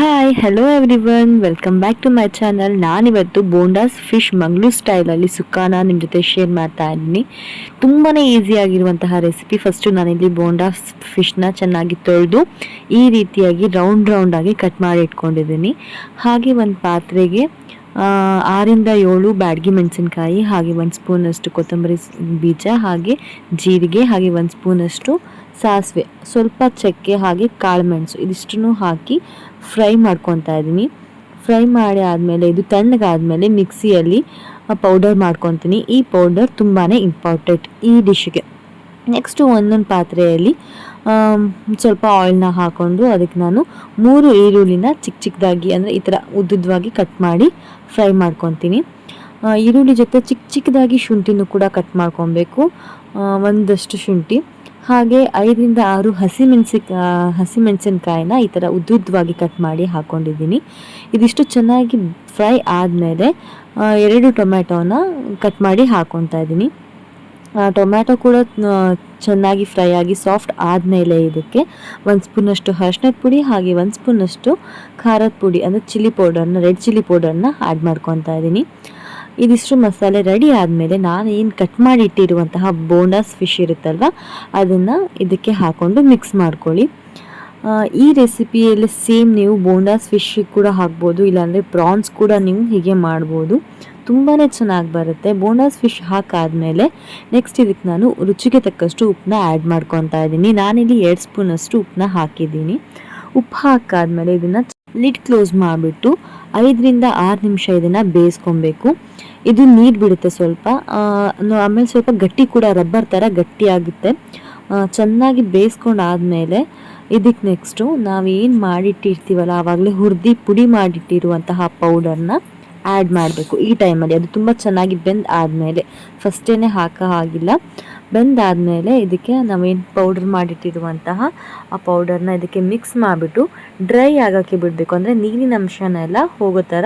Hi hello everyone welcome back to my channel ನಾನಿವತ್ತು ಬೋಂಡಾಸ್ fish Mangalore ಸ್ಟೈಲಲ್ಲಿ ಸುಕ್ಕಾನ ನಿಮ್ಮ ಜೊತೆ ಶೇರ್ ಮಾಡ್ತಾ ಇದ್ದೀನಿ. ತುಂಬಾ ಈಸಿಯಾಗಿರುವಂತಹ ರೆಸಿಪಿ ಫಸ್ಟು ನಾನಿಲ್ಲಿ ಬೋಂಡಾಸ್ ಫಿಶ್ನ ಚೆನ್ನಾಗಿ ತೊಳೆದು, ಈ ರೀತಿಯಾಗಿ ರೌಂಡ್ ರೌಂಡಾಗಿ ಕಟ್ ಮಾಡಿ ಇಟ್ಕೊಂಡಿದ್ದೀನಿ. ಹಾಗೆ ಒಂದು ಪಾತ್ರೆಗೆ ಆರಿಂದ ಏಳು ಬ್ಯಾಡಗಿ ಮೆಣಸಿನ್ಕಾಯಿ, ಹಾಗೆ ಒಂದು ಸ್ಪೂನಷ್ಟು ಕೊತ್ತಂಬರಿ ಬೀಜ, ಹಾಗೆ ಜೀರಿಗೆ, ಹಾಗೆ ಒಂದು ಸ್ಪೂನಷ್ಟು ಸಾಸಿವೆ. ಸ್ವಲ್ಪ ಚಕ್ಕೆ ಹಾಗೆ ಕಾಳುಮೆಣಸು ಇದಿಷ್ಟನ್ನು ಹಾಕಿ ಫ್ರೈ ಮಾಡ್ಕೊತಾ ಇದ್ದೀನಿ. ಫ್ರೈ ಮಾಡಿ ಆದಮೇಲೆ, ಇದು ತಣ್ಣಗಾದಮೇಲೆ ಮಿಕ್ಸಿಯಲ್ಲಿ ಪೌಡರ್ ಮಾಡ್ಕೊತೀನಿ. ಈ ಪೌಡರ್ ತುಂಬಾ ಇಂಪಾರ್ಟೆಂಟ್ ಈ ಡಿಶ್ಗೆ. ನೆಕ್ಸ್ಟು ಒಂದೊಂದು ಪಾತ್ರೆಯಲ್ಲಿ ಸ್ವಲ್ಪ ಆಯಿಲ್ನ ಹಾಕ್ಕೊಂಡು ಅದಕ್ಕೆ ನಾನು ಮೂರು ಈರುಳ್ಳಿನ ಚಿಕ್ಕ ಚಿಕ್ಕದಾಗಿ ಅಂದರೆ ಈ ಥರ ಉದ್ದುದ್ದವಾಗಿ ಕಟ್ ಮಾಡಿ ಫ್ರೈ ಮಾಡ್ಕೊತೀನಿ. ಈರುಳ್ಳಿ ಜೊತೆ ಚಿಕ್ಕ ಚಿಕ್ಕದಾಗಿ ಶುಂಠಿನೂ ಕೂಡ ಕಟ್ ಮಾಡ್ಕೊಬೇಕು. ಒಂದಷ್ಟು ಶುಂಠಿ. ಹಾಗೆ ಐದರಿಂದ ಆರು ಹಸಿಮೆಣಸಿ ಹಸಿಮೆಣಸಿನ್ಕಾಯಿನ ಈ ಥರ ಉದ್ದುದ್ದವಾಗಿ ಕಟ್ ಮಾಡಿ ಹಾಕ್ಕೊಂಡಿದ್ದೀನಿ ಇದಿಷ್ಟು ಚೆನ್ನಾಗಿ ಫ್ರೈ ಆದಮೇಲೆ ಎರಡು ಟೊಮ್ಯಾಟೋನ ಕಟ್ ಮಾಡಿ ಹಾಕ್ಕೊತಾ ಇದ್ದೀನಿ. ಟೊಮ್ಯಾಟೊ ಕೂಡ ಚೆನ್ನಾಗಿ ಫ್ರೈ ಆಗಿ ಸಾಫ್ಟ್ ಆದಮೇಲೆ ಇದಕ್ಕೆ ಒಂದು ಸ್ಪೂನಷ್ಟು ಅರ್ಶಿನದ ಪುಡಿ, ಹಾಗೆ ಒಂದು ಸ್ಪೂನಷ್ಟು ಖಾರದ ಪುಡಿ, ಅಂದರೆ ಚಿಲ್ಲಿ ಪೌಡರ್ನ, ರೆಡ್ ಚಿಲ್ಲಿ ಪೌಡರ್ನ ಆ್ಯಡ್ ಮಾಡ್ಕೊತಾ ಇದ್ದೀನಿ. ಇದಿಷ್ಟು ಮಸಾಲೆ ರೆಡಿ ಆದಮೇಲೆ ನಾನು ಏನು ಕಟ್ ಮಾಡಿ ಇಟ್ಟಿರುವಂತಹ ಬೋನಸ್ ಫಿಶ್ ಇರುತ್ತಲ್ವ, ಅದನ್ನು ಇದಕ್ಕೆ ಹಾಕ್ಕೊಂಡು ಮಿಕ್ಸ್ ಮಾಡ್ಕೊಳ್ಳಿ. ಈ ರೆಸಿಪಿಯಲ್ಲಿ ಸೇಮ್ ನೀವು ಬೋಂಡಾಸ್ ಫಿಶ್ ಕೂಡ ಹಾಕ್ಬೋದು, ಇಲ್ಲಾಂದರೆ ಪ್ರಾನ್ಸ್ ಕೂಡ ನೀವು ಹೀಗೆ ಮಾಡ್ಬೋದು. ತುಂಬಾ ಚೆನ್ನಾಗಿ ಬರುತ್ತೆ. ಬೋಂಡಾಸ್ ಫಿಶ್ ಹಾಕಾದಮೇಲೆ ನೆಕ್ಸ್ಟ್ ಇದಕ್ಕೆ ನಾನು ರುಚಿಗೆ ತಕ್ಕಷ್ಟು ಉಪ್ಪನ್ನ ಆ್ಯಡ್ ಮಾಡ್ಕೊತಾ ಇದ್ದೀನಿ. ನಾನಿಲ್ಲಿ ಎರಡು ಸ್ಪೂನಷ್ಟು ಉಪ್ಪನ್ನ ಹಾಕಿದ್ದೀನಿ. ಉಪ್ಪು ಹಾಕಾದ್ಮೇಲೆ ಇದನ್ನ ಲಿಡ್ ಕ್ಲೋಸ್ ಮಾಡಿಬಿಟ್ಟು ಐದರಿಂದ ಆರು ನಿಮಿಷ ಇದನ್ನು ಬೇಯಿಸ್ಕೊಬೇಕು. ಇದು ನೀರು ಬಿಡುತ್ತೆ ಸ್ವಲ್ಪ. ಆಮೇಲೆ ಸ್ವಲ್ಪ ಗಟ್ಟಿ ಕೂಡ, ರಬ್ಬರ್ ಥರ ಗಟ್ಟಿ ಆಗುತ್ತೆ. ಚೆನ್ನಾಗಿ ಬೇಯಿಸ್ಕೊಂಡು ಆದಮೇಲೆ ಇದಕ್ಕೆ ನೆಕ್ಸ್ಟು ನಾವೇನು ಮಾಡಿಟ್ಟಿರ್ತೀವಲ್ಲ, ಆವಾಗಲೇ ಹುರಿದು ಪುಡಿ ಮಾಡಿಟ್ಟಿರುವಂತಹ ಪೌಡರ್ನ ಆ್ಯಡ್ ಮಾಡಬೇಕು ಈ ಟೈಮಲ್ಲಿ. ಅದು ತುಂಬ ಚೆನ್ನಾಗಿ ಬೆಂದ್ ಆದಮೇಲೆ. ಫಸ್ಟೇ ಹಾಕೋ ಹಾಗಿಲ್ಲ. ಬೆಂದಾದಮೇಲೆ ಇದಕ್ಕೆ ನಾವೇನು ಪೌಡರ್ ಮಾಡಿಟ್ಟಿರುವಂತಹ ಆ ಪೌಡರ್ನ ಇದಕ್ಕೆ ಮಿಕ್ಸ್ ಮಾಡಿಬಿಟ್ಟು ಡ್ರೈ ಆಗೋಕ್ಕೆ ಬಿಡಬೇಕು. ಅಂದರೆ ನೀರಿನ ಅಂಶನೆಲ್ಲ ಹೋಗೋ ಥರ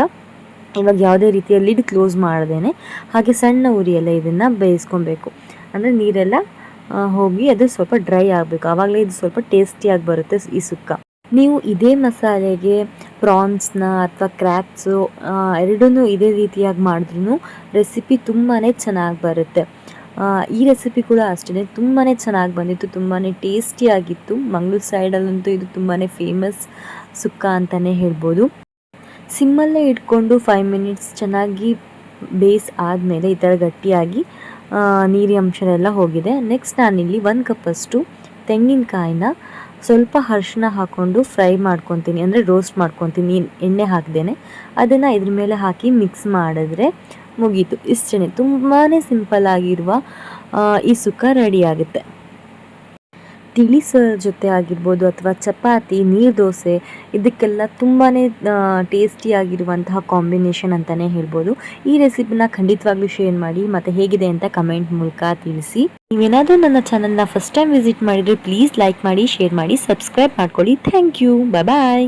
ಇವಾಗ ಯಾವುದೇ ರೀತಿಯ ಲಿಡ್ ಕ್ಲೋಸ್ ಮಾಡ್ದೇನೆ, ಹಾಗೆ ಸಣ್ಣ ಉರಿಯೆಲ್ಲ ಇದನ್ನು ಬೇಯಿಸ್ಕೊಬೇಕು. ಅಂದರೆ ನೀರೆಲ್ಲ ಹೋಗಿ ಅದು ಸ್ವಲ್ಪ ಡ್ರೈ ಆಗಬೇಕು. ಆವಾಗಲೇ ಇದು ಸ್ವಲ್ಪ ಟೇಸ್ಟಿಯಾಗಿ ಬರುತ್ತೆ ಈ ಸುಕ್ಕ. ನೀವು ಇದೇ ಮಸಾಲೆಗೆ ಪ್ರಾನ್ಸ್ನ ಅಥವಾ ಕ್ರ್ಯಾಪ್ಸು ಎರಡನ್ನೂ ಇದೇ ರೀತಿಯಾಗಿ ಮಾಡಿದ್ರೂ ರೆಸಿಪಿ ತುಂಬಾ ಚೆನ್ನಾಗಿ ಬರುತ್ತೆ. ಈ ರೆಸಿಪಿ ಕೂಡ ಅಷ್ಟೇ ತುಂಬಾ ಚೆನ್ನಾಗಿ ಬಂದಿತ್ತು ತುಂಬಾ ಟೇಸ್ಟಿಯಾಗಿತ್ತು ಮಂಗಳೂರು ಸೈಡಲ್ಲಂತೂ ಇದು ತುಂಬಾ ಫೇಮಸ್ ಸುಕ್ಕ ಅಂತಲೇ ಹೇಳ್ಬೋದು. ಸಿಮ್ಮಲ್ಲೇ ಇಟ್ಕೊಂಡು ಫೈವ್ ಮಿನಿಟ್ಸ್ ಚೆನ್ನಾಗಿ ಬೇಸ್ ಆದಮೇಲೆ ಈ ಥರ ಗಟ್ಟಿಯಾಗಿ ನೀರಿ ಅಂಶ ಎಲ್ಲ ಹೋಗಿದೆ. ನೆಕ್ಸ್ಟ್ ನಾನಿಲ್ಲಿ ಒಂದು ಕಪ್ಪಷ್ಟು ತೆಂಗಿನಕಾಯಿನ ಸ್ವಲ್ಪ ಅರಿಶಿನ ಹಾಕ್ಕೊಂಡು ಫ್ರೈ ಮಾಡ್ಕೊತೀನಿ. ಅಂದರೆ ರೋಸ್ಟ್ ಮಾಡ್ಕೊತೀನಿ. ಎಣ್ಣೆ ಹಾಕ್ದೇನೆ. ಅದನ್ನು ಇದ್ರ ಮೇಲೆ ಹಾಕಿ ಮಿಕ್ಸ್ ಮಾಡಿದ್ರೆ ಮುಗೀತು. ಇಷ್ಟೇ ತುಂಬಾ ಸಿಂಪಲ್ ಆಗಿರುವ ಈ ಸುಕ್ಕ ರೆಡಿ ಆಗುತ್ತೆ. ತಿಳಿ ಜೊತೆ ಆಗಿರ್ಬೋದು ಅಥವಾ ಚಪಾತಿ, ನೀರು ದೋಸೆ, ಇದಕ್ಕೆಲ್ಲ ತುಂಬಾ ಟೇಸ್ಟಿಯಾಗಿರುವಂತಹ ಕಾಂಬಿನೇಷನ್ ಅಂತಲೇ ಹೇಳ್ಬೋದು. ಈ ರೆಸಿಪಿನ ಖಂಡಿತವಾಗ್ಲೂ ಶೇರ್ ಮಾಡಿ, ಮತ್ತು ಹೇಗಿದೆ ಅಂತ ಕಮೆಂಟ್ ಮೂಲಕ ತಿಳಿಸಿ. ನೀವೇನಾದರೂ ನನ್ನ ಚಾನಲ್ನ ಫಸ್ಟ್ ಟೈಮ್ ವಿಸಿಟ್ ಮಾಡಿದರೆ ಪ್ಲೀಸ್ ಲೈಕ್ ಮಾಡಿ ಶೇರ್ ಮಾಡಿ ಸಬ್ಸ್ಕ್ರೈಬ್ ಮಾಡ್ಕೊಳ್ಳಿ. Thank you bye